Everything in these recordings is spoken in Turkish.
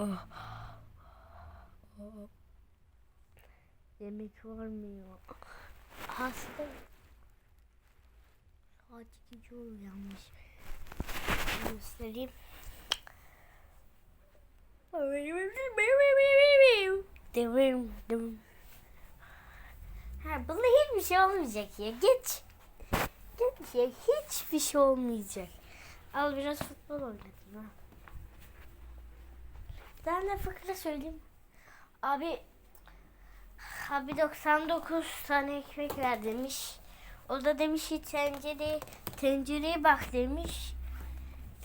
Oh. Yemek varmıyor. Hastayım. Saat gece uyanmış. Göstereyim. Devrim, devrim. Ha, bunda hiçbir şey olmayacak ya. Geç. Geç ya. Hiçbir şey olmayacak. Al biraz futbol oynatın ha. Ben de fıkra söyleyeyim. Abi abi 99 tane ekmek ver demiş. O da demiş ki tencere, tencereye bak demiş.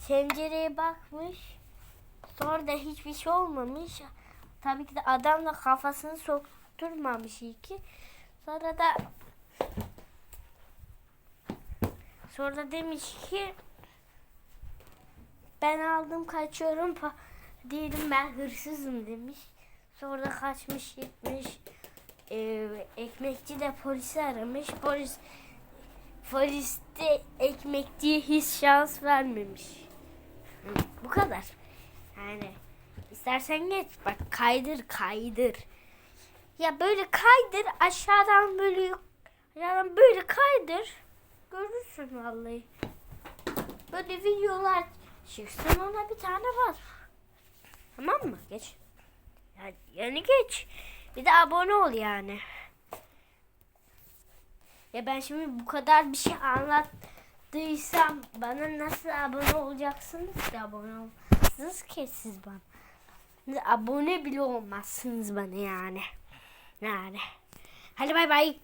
Tencereye bakmış. Sonra da hiçbir şey olmamış. Tabii ki de adam da kafasını sokturmamış iyi ki. Sonra da sonra da demiş ki ben aldım kaçıyorum pa diyelim ben hırsızım demiş. Sonra kaçmış gitmiş. Ee, ekmekçi de polisi aramış. Polis polis de ekmekçiye hiç şans vermemiş. Bu kadar. Yani istersen geç bak kaydır kaydır. Ya böyle kaydır aşağıdan böyle aşağıdan böyle kaydır. Görürsün vallahi. Böyle videolar çıksın ona bir tane var. Tamam mı? Geç. Yani, geç. Bir de abone ol yani. Ya ben şimdi bu kadar bir şey anlattıysam bana nasıl abone olacaksınız ki abone olmazsınız ki siz bana. Abone bile olmazsınız bana yani. Yani. Hadi bay bay.